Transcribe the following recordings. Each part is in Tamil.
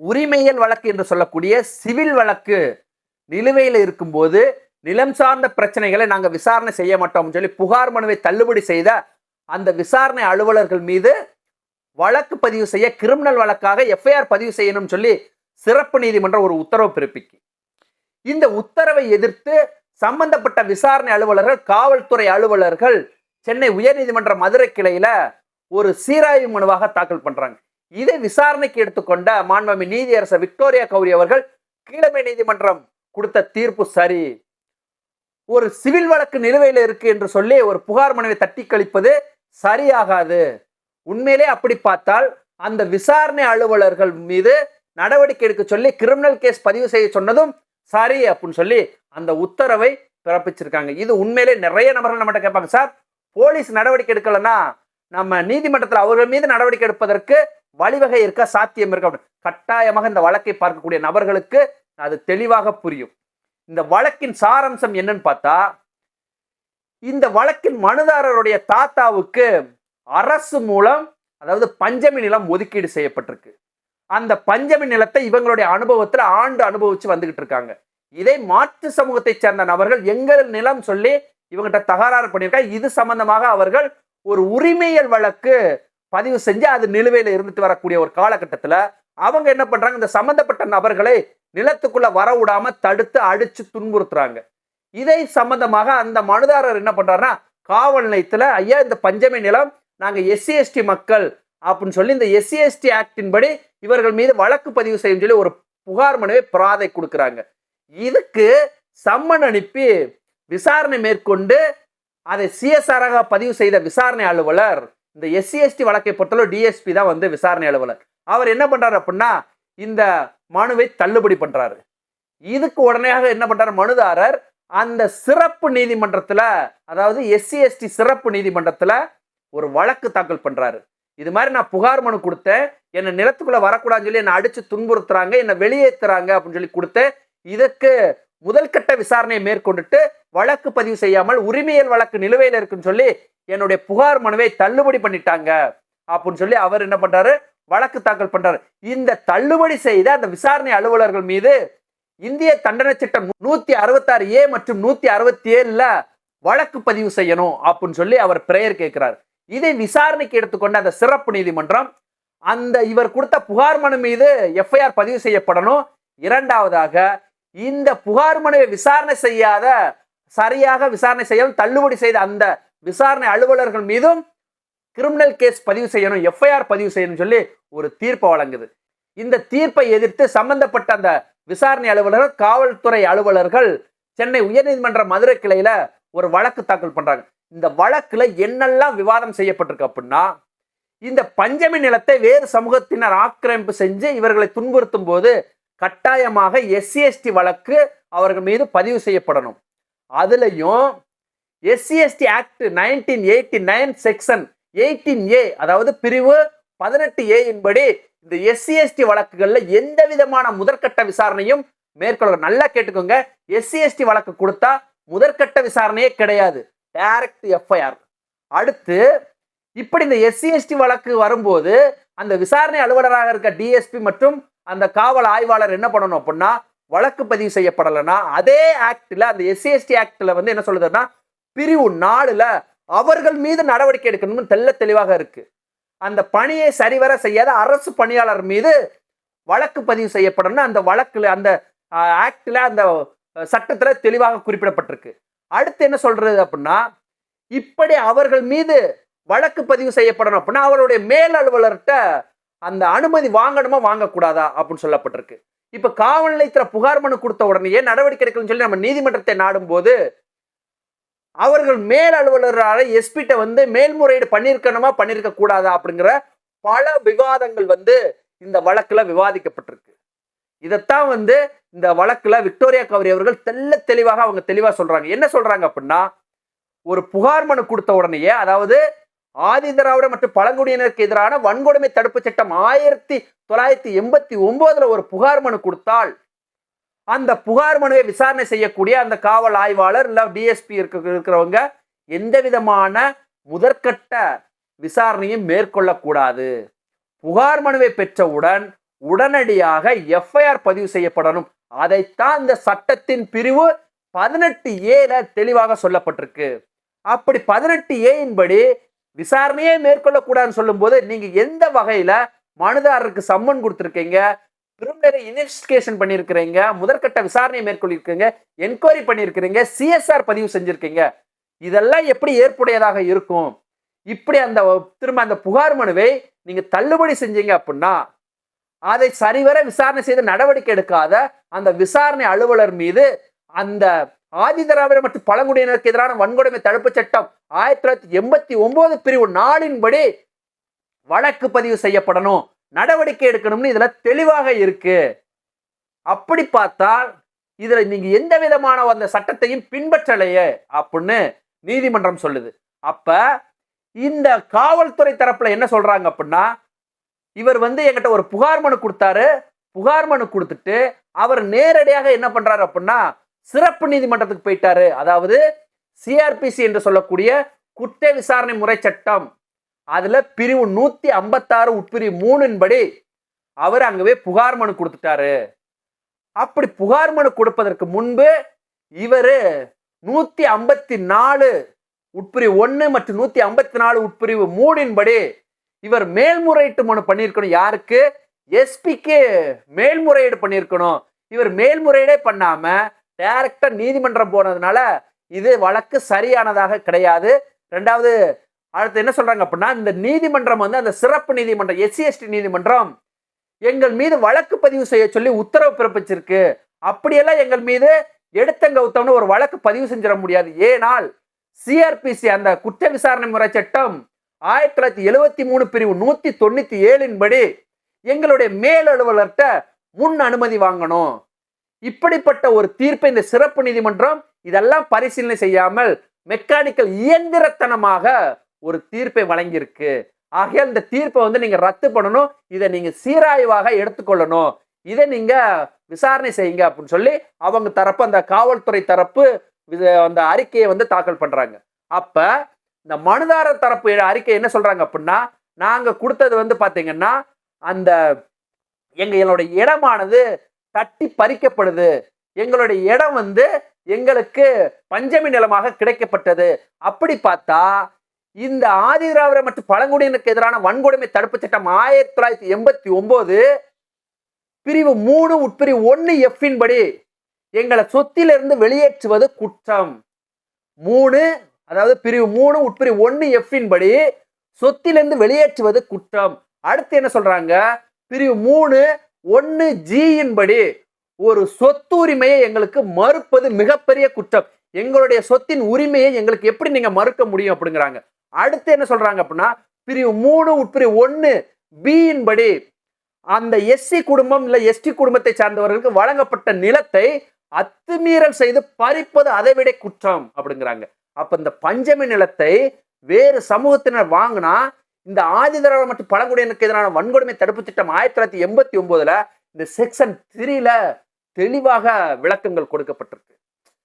உரிமையல் வழக்கு என்று சொல்லக்கூடிய சிவில் வழக்கு நிலுவையில் இருக்கும்போது நிலம் சார்ந்த பிரச்சனைகளை நாங்கள் விசாரணை செய்ய மாட்டோம்னு சொல்லி புகார் மனுவை தள்ளுபடி செய்த அந்த விசாரணை அலுவலர்கள் மீது வழக்கு பதிவு செய்ய கிரிமினல் வழக்காக எஃப்ஐஆர் பதிவு செய்யணும்னு சொல்லி சிறப்பு நீதிமன்றம் ஒரு உத்தரவு பிறப்பிக்கு. இந்த உத்தரவை எதிர்த்து சம்பந்தப்பட்ட விசாரணை அலுவலர்கள் காவல்துறை அலுவலர்கள் சென்னை உயர்நீதிமன்ற மதுரை கிளையில ஒரு சீராய்வு மனுவாக தாக்கல் பண்றாங்க. இதை விசாரணைக்கு எடுத்துக்கொண்ட மாண்புமி நீதியரசர் விக்டோரியா கௌரி அவர்கள் கீழமை நீதிமன்றம் கொடுத்த தீர்ப்பு சரி. ஒரு சிவில் வழக்கு நிலுவையில் இருக்கு என்று சொல்லி ஒரு புகார் மனுவை தட்டி கழிப்பது சரியாகாது. உண்மையிலே அப்படி பார்த்தால் அந்த விசாரணை அலுவலர்கள் மீது நடவடிக்கை எடுக்க சொல்லி கிரிமினல் கேஸ் பதிவு செய்ய சொன்னதும் சரி அப்படின்னு சொல்லி அந்த உத்தரவை பிறப்பிச்சிருக்காங்க. இது உண்மையிலே நிறைய நபர்கள் நம்மகிட்ட கேட்பாங்க. சார் போலீஸ் நடவடிக்கை எடுக்கலைன்னா நம்ம நீதிமன்றத்தில் அவர்கள் மீது நடவடிக்கை எடுப்பதற்கு வழிவகை இருக்க சாத்தியம் இருக்க அப்படின்னு. கட்டாயமாக இந்த வழக்கை பார்க்கக்கூடிய நபர்களுக்கு அது தெளிவாக புரியும். இந்த வழக்கின் சாரம்சம் என்னன்னு பார்த்தா இந்த வழக்கின் மனுதாரருடைய தாத்தாவுக்கு அரசு மூலம் அதாவது பஞ்சமி நிலம் ஒதுக்கீடு செய்யப்பட்டிருக்கு. அந்த பஞ்சமி நிலத்தை இவங்களுடைய அனுபவத்தில் ஆண்டு அனுபவிச்சு வந்துகிட்டு இருக்காங்க. இதை மாற்று சமூகத்தை சேர்ந்த நபர்கள் எங்கள் நிலம் சொல்லி இவங்ககிட்ட தகராறு பண்ணியிருக்காங்க இது சம்பந்தமாக அவர்கள் ஒரு உரிமையல் வழக்கு பதிவு செஞ்சு அது நிலுவையில் இருந்துட்டு வரக்கூடிய ஒரு காலகட்டத்தில் அவங்க என்ன பண்ணுறாங்க இந்த சம்மந்தப்பட்ட நபர்களை நிலத்துக்குள்ளே வர விடாம தடுத்து அடித்து துன்புறுத்துறாங்க. இதை சம்பந்தமாக அந்த மனுதாரர் என்ன பண்ணுறாருன்னா காவல் நிலையத்தில் ஐயா இந்த பஞ்சமி நிலம் நாங்கள் எஸ்சி எஸ்டி மக்கள் அப்படின்னு சொல்லி இந்த எஸ்சி எஸ்டி ஆக்டின் படி இவர்கள் மீது வழக்கு பதிவு செய்யும் சொல்லி ஒரு புகார் மனுவை பிராதை கொடுக்குறாங்க. இதுக்கு சம்மன் அனுப்பி விசாரணை மேற்கொண்டு அதை சிஎஸ்ஆராக பதிவு செய்த விசாரணை அலுவலர் இந்த எஸ்சி எஸ்டி வழக்கை பொறுத்தளவு டிஎஸ்பி தான் வந்து விசாரணை அலுவலர். அவர் என்ன பண்ணுறாரு அப்படின்னா இந்த மனுவை தள்ளுபடி பண்ணுறாரு இதுக்கு உடனேயாக என்ன பண்ணுறாரு மனுதாரர் அந்த சிறப்பு நீதிமன்றத்தில் அதாவது எஸ்சி எஸ்டி சிறப்பு நீதிமன்றத்தில் ஒரு வழக்கு தாக்கல் பண்ணுறாரு இது மாதிரி நான் புகார் மனு கொடுத்தேன் என்னை நிலத்துக்குள்ளே வரக்கூடாதுன்னு சொல்லி என்னை அடித்து துன்புறுத்துறாங்க என்னை வெளியேற்றுறாங்க அப்படின்னு சொல்லி கொடுத்தேன் இதற்கு முதல் கட்ட விசாரணையை மேற்கொண்டுட்டு வழக்கு பதிவு செய்யாமல் உரிமையல் வழக்கு நிலுவையில் இருக்குன்னு சொல்லி என்னுடைய புகார் மனுவை தள்ளுபடி பண்ணிட்டாங்க அப்படின்னு சொல்லி அவர் என்ன பண்றாரு? வழக்கு தாக்கல் பண்றாரு. இந்த தள்ளுபடி செய்த அந்த விசாரணை அலுவலர்கள் மீது இந்திய தண்டனை சட்டம் நூத்தி அறுபத்தாறு ஏ மற்றும் நூத்தி அறுபத்தி ஏழுல வழக்கு பதிவு செய்யணும் அப்படின்னு சொல்லி அவர் பிரேயர் கேட்கிறார். இதை விசாரணைக்கு எடுத்துக்கொண்ட அந்த சிறப்பு நீதிமன்றம் அந்த இவர் கொடுத்த புகார் மனு மீது எஃப்ஐஆர் பதிவு செய்யப்படணும். இரண்டாவதாக இந்த புகார் மனுவை விசாரணை செய்யாத சரியாக விசாரணை செய்யாமல் தள்ளுபடி செய்த அந்த விசாரணை அலுவலர்கள் மீதும் கிரிமினல் கேஸ் பதிவு செய்யணும் எஃப்ஐஆர் பதிவு செய்யணும்னு சொல்லி ஒரு தீர்ப்பை வழங்குது. இந்த தீர்ப்பை எதிர்த்து சம்பந்தப்பட்ட அந்த விசாரணை அலுவலர்கள் காவல்துறை அலுவலர்கள் சென்னை உயர்நீதிமன்ற மதுரை கிளையில ஒரு வழக்கு தாக்கல் பண்றாங்க. இந்த வழக்குல என்னெல்லாம் விவாதம் செய்யப்பட்டிருக்கு அப்படின்னா இந்த பஞ்சமி நிலத்தை வேறு சமூகத்தினர் ஆக்கிரமிப்பு செஞ்சு இவர்களை துன்புறுத்தும் போது கட்டாயமாக எஸ்சிஎஸ்டி வழக்கு அவர்கள் மீது பதிவு செய்யப்படணும். அதுலேயும் SC ST act nineteen eighty nine section eighteen A அதாவது பிரிவு பதினெட்டு ஏ படி இந்த எஸ்சிஎஸ்டி வழக்குகளில் எந்த விதமான முதற்கட்ட விசாரணையும் மேற்கொள்ள நல்லா கேட்டுக்கோங்க. எஸ்சிஎஸ்டி வழக்கு கொடுத்தா முதற்கட்ட விசாரணையே கிடையாது. டைரக்ட் எஃப்ஐஆர் அடுத்து இப்படி இந்த எஸ்சிஎஸ்டி வழக்கு வரும்போது அந்த விசாரணை அலுவலராக இருக்க டிஎஸ்பி மற்றும் அந்த காவல் ஆய்வாளர் என்ன பண்ணணும் அப்படின்னா வழக்கு பதிவு செய்யப்படலைன்னா அதே ஆக்டில் அந்த எஸ்சிஎஸ்டி ஆக்டில் வந்து என்ன சொல்லுதுன்னா பிரிவு நாலுல அவர்கள் மீது நடவடிக்கை எடுக்கணும்னு தெள்ள தெளிவாக இருக்கு. அந்த பணியை சரிவர செய்யாத அரசு பணியாளர் மீது வழக்கு பதிவு செய்யப்படணும்னு அந்த வழக்குல அந்த ஆக்டில் அந்த சட்டத்தில் தெளிவாக குறிப்பிடப்பட்டிருக்கு. அடுத்து என்ன சொல்றது அப்படின்னா இப்படி அவர்கள் மீது வழக்கு பதிவு செய்யப்படணும் அப்படின்னா அவருடைய மேல் அலுவலர்கிட்ட அந்த அனுமதி வாங்கணுமா வாங்கக்கூடாதா அப்படின்னு சொல்லப்பட்டிருக்கு. இப்போ காவல் நிலையத்தில் புகார் மனு கொடுத்த உடனேயே நடவடிக்கை எடுக்கணும்னு சொல்லி நம்ம நீதிமன்றத்தை நாடும் போது அவர்கள் மேல் அலுவலரால் எஸ்பிட்ட வந்து மேல்முறையீடு பண்ணியிருக்கணுமா பண்ணியிருக்க கூடாதா அப்படிங்கிற பல விவாதங்கள் வந்து இந்த வழக்கில் விவாதிக்கப்பட்டிருக்கு. இதைத்தான் வந்து இந்த வழக்கில் விக்டோரியா கவரி அவர்கள் தெள்ள தெளிவாக அவங்க தெளிவாக சொல்கிறாங்க என்ன சொல்கிறாங்க அப்படின்னா ஒரு புகார் மனு கொடுத்த உடனேயே அதாவது ஆதி திராவிட மற்றும் பழங்குடியினருக்கு எதிரான வன்கொடுமை தடுப்பு சட்டம் ஆயிரத்தி தொள்ளாயிரத்தி எண்பத்தி ஒன்பதுல ஒரு புகார் மனு கொடுத்தால் அந்த புகார் மனுவை விசாரணை செய்யக்கூடிய அந்த காவல் ஆய்வாளர் இல்ல டிஎஸ்பி இருக்க இருக்கிறவங்க எந்த விதமான முதற்கட்ட விசாரணையும் மேற்கொள்ளக்கூடாது. புகார் மனுவை பெற்றவுடன் உடனடியாக எஃப்ஐஆர் பதிவு செய்யப்படணும். அதைத்தான் இந்த சட்டத்தின் பிரிவு பதினெட்டு ஏல தெளிவாக சொல்லப்பட்டிருக்கு. அப்படி பதினெட்டு ஏயின் படி விசாரணையே மேற்கொள்ளக்கூடாதுன்னு சொல்லும்போது நீங்க எந்த வகையில மனுதாரருக்கு சம்மன் கொடுத்துருக்கீங்க? பிரிமினரி இன்வெஸ்டிகேஷன் பண்ணியிருக்கிறீங்க? முதற்கட்ட விசாரணையை மேற்கொள்ளிருக்கீங்க என்கொயரி பண்ணியிருக்கிறீங்க? சிஎஸ்ஆர் பதிவு செஞ்சுருக்கீங்க? இதெல்லாம் எப்படி ஏற்புடையதாக இருக்கும்? இப்படி அந்த திரும்ப அந்த புகார் மனுவை நீங்கள் தள்ளுபடி செஞ்சீங்க அப்படின்னா அதை சரிவர விசாரணை செய்து நடவடிக்கை எடுக்காத அந்த விசாரணை அலுவலர் மீது அந்த ஆதி திராவிட மற்றும் பழங்குடியினருக்கு எதிரான வன்கொடுமை தடுப்பு சட்டம் ஆயிரத்தி தொள்ளாயிரத்தி எண்பத்தி ஒன்பது பிரிவு நாளின்படி வழக்கு பதிவு செய்யப்படணும். நடவடிக்கை எடுக்கணும்னு இதுல தெளிவாக இருக்கு. அப்படி பார்த்தால் இதுல நீங்க எந்த விதமான அந்த சட்டத்தையும் பின்பற்றலையே அப்படின்னு நீதிமன்றம் சொல்லுது. அப்ப இந்த காவல்துறை தரப்புல என்ன சொல்றாங்க அப்படின்னா இவர் வந்து என்கிட்ட ஒரு புகார் மனு கொடுத்தாரு. புகார் மனு கொடுத்துட்டு அவர் நேரடியாக என்ன பண்றாரு அப்படின்னா சிறப்பு நீதிமன்றத்துக்கு போயிட்டாரு. அதாவது சிஆர்பிசி என்று சொல்லக்கூடிய குற்ற விசாரணை முறை சட்டம். அதுல பிரிவு நூத்தி ஐம்பத்தாறு உட்பிரிவு மூணின் படி அவர் அங்கவே புகார் மனு கொடுத்துட்டாரு. அப்படி புகார் மனு கொடுப்பதற்கு முன்பு இவர் நூத்தி ஐம்பத்தி நாலு உட்பிரிவு ஒன்று மற்றும் நூத்தி ஐம்பத்தி நாலு உட்பிரிவு மூணின்படி இவர் மேல்முறையீட்டு மனு பண்ணியிருக்கணும். யாருக்கு? எஸ்பிக்கு மேல்முறையீடு பண்ணியிருக்கணும். இவர் மேல்முறையீடே பண்ணாம டைரக்டா நீதிமன்றம் போனதுனால இது வழக்கு சரியானதாக கிடையாது. ரெண்டாவது அடுத்து என்ன சொல்றாங்க அப்படின்னா இந்த நீதிமன்றம் வந்து அந்த சிறப்பு நீதிமன்றம் எஸ்சி எஸ்டி நீதிமன்றம் எங்கள் மீது வழக்கு பதிவு செய்ய சொல்லி உத்தரவு பிறப்பிச்சிருக்கு. அப்படியெல்லாம் எங்கள் மீது எடுத்தங்க ஒரு வழக்கு பதிவு செஞ்சிட முடியாது. ஏனால் சிஆர்பிசி அந்த குற்ற விசாரணை முறை சட்டம் ஆயிரத்தி தொள்ளாயிரத்தி எழுவத்தி மூணு பிரிவு நூத்தி தொண்ணூத்தி ஏழின் படி எங்களுடைய மேல் அலுவலர்கிட்ட முன் அனுமதி வாங்கணும். இப்படிப்பட்ட ஒரு தீர்ப்பை இந்த சிறப்பு நீதிமன்றம் இதெல்லாம் பரிசீலனை செய்யாமல் மெக்கானிக்கல் இயந்திரத்தனமாக ஒரு தீர்ப்பை வழங்கியிருக்கு. ஆகையால் இந்த தீர்ப்பை வந்து நீங்க ரத்து பண்ணணும். இதை நீங்க சீராய்வாக எடுத்துக்கொள்ளணும். இதை நீங்க விசாரணை செய்யுங்க அப்படின்னு சொல்லி அவங்க தரப்பு அந்த காவல்துறை தரப்பு இது- அந்த அறிக்கையை வந்து தாக்கல் பண்றாங்க. அப்ப இந்த மனுதாரர் தரப்பு அறிக்கை என்ன சொல்றாங்க அப்படின்னா நாங்க கொடுத்தது வந்து பாத்தீங்கன்னா அந்த எங்களுடைய இடமானது தட்டி பறிக்கப்படுது. எங்களுடைய இடம் வந்து எங்களுக்கு பஞ்சமி நிலமாக கிடைக்கப்பட்டது. அப்படி பார்த்தா இந்த ஆதிதிராவிட மற்றும் பழங்குடியினருக்கு எதிரான வன்கொடுமை தடுப்பு சட்டம் ஆயிரத்தி தொள்ளாயிரத்தி எண்பத்தி ஒன்பது பிரிவு மூணு உட்பிரிவு ஒன்று எஃப்பின் படி எங்களை சொத்திலிருந்து வெளியேற்றுவது குற்றம். மூணு அதாவது பிரிவு மூணு உட்பிரிவு ஒன்று எஃப்பின் படி சொத்திலிருந்து வெளியேற்றுவது குற்றம். அடுத்து என்ன சொல்றாங்க? பிரிவு மூணு ஒன்னு ஜியின்படி ஒரு சொத்து உரிமையை எங்களுக்கு மறுப்பது மிகப்பெரிய குற்றம். எங்களுடைய சொத்தின் உரிமையை எங்களுக்கு எப்படி நீங்க மறுக்க முடியும் அப்படிங்கிறாங்க. அடுத்து என்ன சொல்றாங்க அப்படின்னா பிரிவு மூணு உட்பிரிவு ஒன்னு பியின் படி அந்த எஸ்சி குடும்பம் இல்ல எஸ்டி குடும்பத்தை சார்ந்தவர்களுக்கு வழங்கப்பட்ட நிலத்தை அத்துமீறல் செய்து பறிப்பது அதைவிட குற்றம் அப்படிங்கிறாங்க. அப்ப இந்த பஞ்சமி நிலத்தை வேறு சமூகத்தினர் வாங்கினா இந்த ஆதிதிராவிட மற்றும் பழங்குடியினருக்கு எதிரான வன்கொடுமை தடுப்பு திட்டம் ஆயிரத்தி தொள்ளாயிரத்தி எண்பத்தி ஒன்பதுல இந்த செக்ஷன் த்ரீல தெளிவாக விளக்கங்கள் கொடுக்கப்பட்டிருக்கு.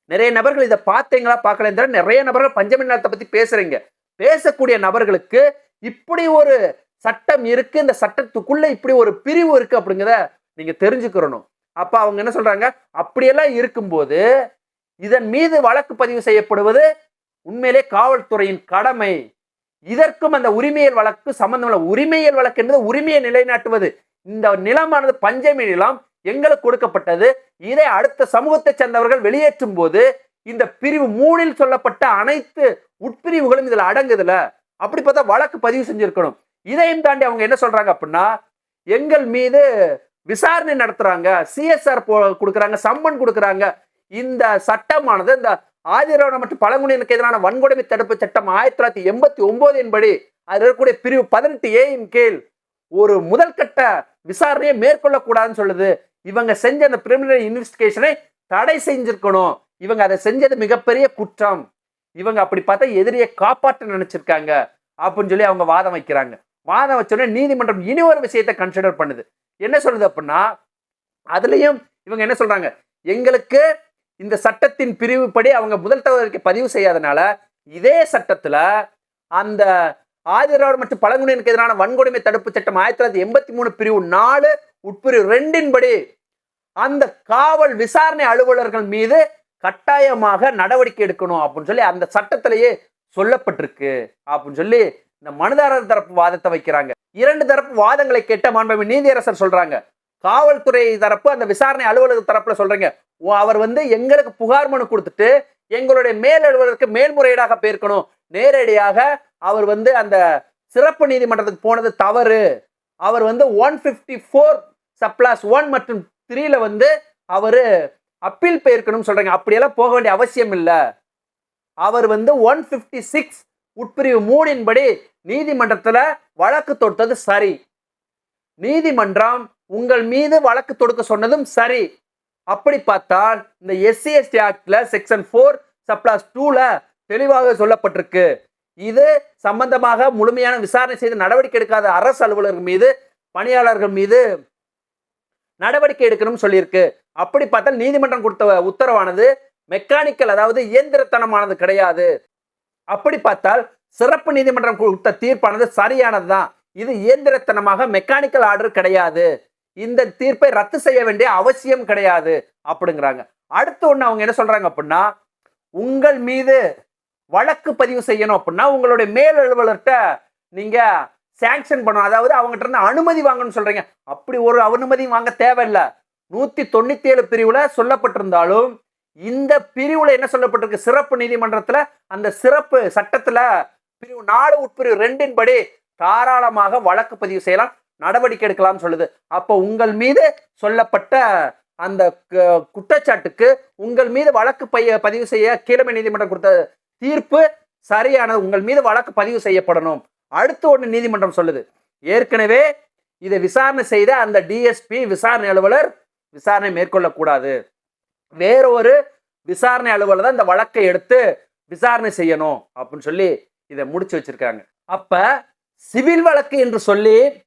நிறைய நபர்கள் இதை பார்த்தீங்களா? பார்க்கல. நிறைய நபர்கள் பஞ்சமி நிலத்தை பத்தி பேசுறீங்க. பேசக்கூடிய நபர்களுக்கு இப்படி ஒரு சட்டம் இருக்கு. இந்த சட்டத்துக்குள்ள இப்படி ஒரு பிரிவு இருக்கு அப்படிங்கிறத நீங்க தெரிஞ்சுக்கிறணும். அப்ப அவங்க என்ன சொல்றாங்க? அப்படியெல்லாம் இருக்கும்போது இதன் மீது வழக்கு பதிவு செய்யப்படுவது உண்மையிலே காவல்துறையின் கடமை. இதற்கும் அந்த உரிமையல் வழக்கு சம்பந்தமில்ல உரிமையல் வழக்கு என்பது உரிமையை நிலைநாட்டுவது. இந்த நிலமானது பஞ்சமி நிலம் எங்களுக்கு கொடுக்கப்பட்டது. இதை அடுத்த சமூகத்தை சேர்ந்தவர்கள் வெளியேற்றும் போது இந்த பிரிவு மூணில் சொல்லப்பட்ட அனைத்து உட்பிரிவுகளும் இதுல அடங்குதுல. அப்படி பார்த்தா வழக்கு பதிவு செஞ்சிருக்கணும். இதையும் தாண்டி அவங்க என்ன சொல்றாங்க அப்படின்னா எங்கள் மீது விசாரணை நடத்துறாங்க. சிஎஸ்ஆர் கொடுக்குறாங்க சம்மன் கொடுக்குறாங்க. இந்த சட்டமானது இந்த ஆதிராவணம் மற்றும் பழங்குடியினருக்கு எதிரான வன்கொடுமை தடுப்பு சட்டம் ஆயிரத்தி தொள்ளாயிரத்தி எண்பத்தி ஒன்பதின் படி அதில் இருக்கக்கூடிய பிரிவு பதினெட்டு ஏயின் கீழ் ஒரு முதல் கட்ட விசாரணையை மேற்கொள்ளக்கூடாதுன்னு சொல்லுது. இவங்க செஞ்ச அந்த பிரிமினரி இன்வெஸ்டிகேஷனை தடை செஞ்சிருக்கணும். இவங்க அதை செஞ்சது மிகப்பெரிய குற்றம். இவங்க அப்படி பார்த்தா எதிரியை காப்பாற்ற நினைச்சிருக்காங்க அப்படின்னு சொல்லி அவங்க வாதம் வைக்கிறாங்க. வாதம் வச்சோடனே நீதிமன்றம் இனி ஒரு விஷயத்தை கன்சிடர் பண்ணுது. என்ன சொல்லுது அப்படின்னா அதுலேயும் இவங்க என்ன சொல்றாங்க? எங்களுக்கு இந்த சட்டத்தின் பிரிவுப்படி அவங்க முதல் தகவலுக்கு பதிவு செய்யாதனால இதே சட்டத்தில் அந்த ஆதிராவர் மற்றும் பழங்குடியினருக்கு எதிரான வன்கொடுமை தடுப்பு சட்டம் ஆயிரத்தி தொள்ளாயிரத்தி எண்பத்தி மூணு பிரிவு நாலு உட்பிரிவு ரெண்டின்படி அந்த காவல் விசாரணை அலுவலர்கள் மீது கட்டாயமாக நடவடிக்கை எடுக்கணும் அப்படின்னு சொல்லி அந்த சட்டத்திலேயே சொல்லப்பட்டிருக்கு அப்படின்னு சொல்லி இந்த மனுதாரர் தரப்பு வாதத்தை வைக்கிறாங்க. இரண்டு தரப்பு வாதங்களை கேட்ட மாண்பு நீதியரசர் சொல்றாங்க. காவல்துறை தரப்பு அந்த விசாரணை அலுவலக தரப்புல சொல்றீங்க. அவர் வந்து எங்களுக்கு புகார் மனு கொடுத்துட்டு எங்களுடைய மேல் மேல்முறையீடாக போயிருக்கணும். நேரடியாக அவர் வந்து அந்த சிறப்பு நீதிமன்றத்துக்கு போனது தவறு. அவர் வந்து one fifty four subclause one மற்றும் த்ரீல வந்து அவர் அப்பீல் போயிருக்கணும்னு சொல்றாங்க. அப்படியெல்லாம் போக வேண்டிய அவசியம் இல்லை. அவர் வந்து ஒன் ஃபிஃப்டி சிக்ஸ் உட்பிரிவு மூணின்படி நீதிமன்றத்தில் வழக்கு தொடுத்தது சரி. நீதிமன்றம் உங்கள் மீது வழக்கு தொடுக்க சொன்னதும் சரி. அப்படி பார்த்தால் இந்த எஸ்சி எஸ்டி ஆக்டில் செக்ஷன் ஃபோர் சப்ளாஸ் டூவில் தெளிவாக சொல்லப்பட்டிருக்கு. இது சம்பந்தமாக முழுமையான விசாரணை செய்து நடவடிக்கை எடுக்காத அரசு அலுவலர்கள் மீது பணியாளர்கள் மீது நடவடிக்கை எடுக்கணும்னு சொல்லியிருக்கு. அப்படி பார்த்தால் நீதிமன்றம் கொடுத்த உத்தரவானது மெக்கானிக்கல் அதாவது இயந்திரத்தனமானது கிடையாது. அப்படி பார்த்தால் சிறப்பு நீதிமன்றம் கொடுத்த தீர்ப்பானது சரியானது தான் இது இயந்திரத்தனமாக மெக்கானிக்கல் ஆர்டர் கிடையாது. இந்த தீர்ப்பை ரத்து செய்ய வேண்டிய அவசியம் கிடையாது அப்படிங்கிறாங்க. அடுத்து ஒன்று அவங்க என்ன சொல்றாங்க அப்படின்னா உங்கள் மீது வழக்கு பதிவு செய்யணும் அப்படின்னா உங்களுடைய மேல் அலுவலர்கிட்ட நீங்க சாங்ஷன் பண்ணணும். அதாவது அவங்ககிட்ட இருந்து அனுமதி வாங்கணும்னு சொல்றீங்க. அப்படி ஒரு அனுமதி வாங்க தேவையில்லை. நூத்தி தொண்ணூத்தி ஏழு பிரிவுல சொல்லப்பட்டிருந்தாலும் இந்த பிரிவுல என்ன சொல்லப்பட்டிருக்கு? சிறப்பு நீதிமன்றத்துல அந்த சிறப்பு சட்டத்துல பிரிவு நாலு உட்பிரிவு ரெண்டின் படி தாராளமாக வழக்கு பதிவு செய்யலாம். நடவடிக்கை எடுக்கலாம்னு சொல்லுது. அப்போ உங்கள் மீது சொல்லப்பட்ட அந்த க- குற்றச்சாட்டுக்கு உங்கள் மீது வழக்கு பைய பதிவு செய்ய கீழமை நீதிமன்றம் கொடுத்த தீர்ப்பு சரியானது. உங்கள் மீது வழக்கு பதிவு செய்யப்படணும். அடுத்து ஒன்று நீதிமன்றம் சொல்லுது. ஏற்கனவே இதை விசாரணை செய்த அந்த டிஎஸ்பி விசாரணை அலுவலர் விசாரணை மேற்கொள்ளக்கூடாது. வேறொரு விசாரணை அலுவலர் தான் இந்த வழக்கை எடுத்து விசாரணை செய்யணும் அப்படின்னு சொல்லி இதை முடிச்சு வச்சிருக்காங்க. அப்ப சிவில் வழக்கு என்று சொல்லி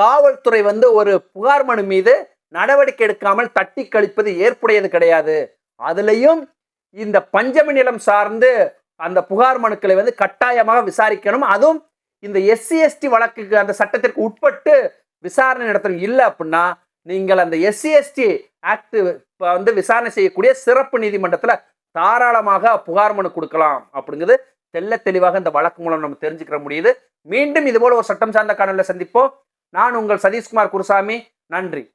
காவல்துறை வந்து ஒரு புகார் மனு மீது நடவடிக்கை எடுக்காமல் தட்டி கழிப்பது ஏற்புடையது கிடையாது. அதுலேயும் இந்த பஞ்சமி நிலம் சார்ந்து அந்த புகார் மனுக்களை வந்து கட்டாயமாக விசாரிக்கணும். அதுவும் இந்த எஸ்சி எஸ்டி வழக்குக்கு அந்த சட்டத்திற்கு உட்பட்டு விசாரணை நடத்தணும். இல்லை அப்படின்னா நீங்கள் அந்த எஸ்சி எஸ்டி ஆக்ட் வந்து விசாரணை செய்யக்கூடிய சிறப்பு நீதிமன்றத்தில் தாராளமாக புகார் மனு கொடுக்கலாம் அப்படிங்கிறது தெல்ல தெளிவாக இந்த வழக்கு மூலம் நம்ம தெரிஞ்சுக்கிற முடியுது. மீண்டும் இதுபோல் ஒரு சட்டம் சார்ந்த காணொலியில் சந்திப்போம். நான் உங்கள் சதீஷ்குமார் குருசாமி. நன்றி.